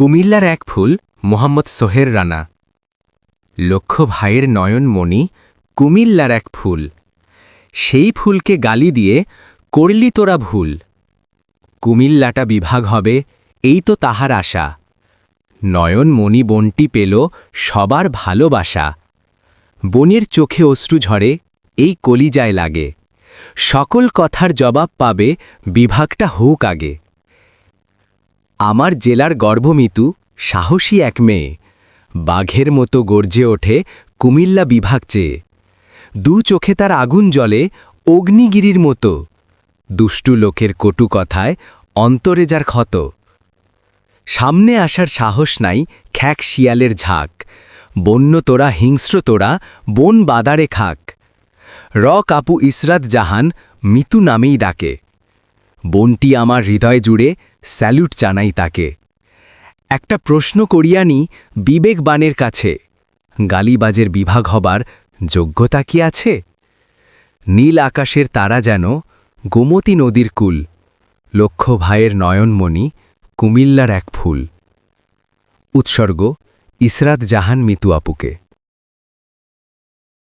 কুমিল্লার এক ফুল, মোহাম্মদ সোহের রানা। লক্ষ ভাইয়ের নয়নমণি কুমিল্লার এক ফুল। সেই ফুলকে গালি দিয়ে, করলি তোরা ভুল। কুমিল্লাটা বিভাগ হবে, এই তো তাহার আশা। নয়নমণি বনটি পেল সবার ভালোবাসা। বনের চোখে অশ্রু ঝরে, এই কলিজায় লাগে। সকল কথার জবাব পাবে, বিভাগটা হোক আগে। আমার জেলার গর্ভমিতু সাহসী এক মেয়ে। বাঘের মতো গর্জে ওঠে কুমিল্লা বিভাগ চেয়ে। দু চোখে তার আগুন জ্বলে অগ্নিগিরির মতো। দুষ্টু লোকের কটু কথায় অন্তরে যার ক্ষত। সামনে আসার সাহস নাই খ্যাক শিয়ালের ঝাঁক। বন্য তোরা, হিংস্র তোরা, বন বাদারে খাক। র কাপু ইসরাত জাহান মিতু নামেই ডাকে। বনটি আমার হৃদয় জুড়ে স্যালুট জানাই তাকে। একটা প্রশ্ন করিয়ানি বিবেকবানের কাছে, গালিবাজের বিভাগ হবার যোগ্যতা কি আছে? নীল আকাশের তারা যেন গোমতী নদীর কুল লক্ষ ভাইয়ের নয়নমণি কুমিল্লার এক ফুল। উৎসর্গ ইসরাত জাহান মিতু আপুকে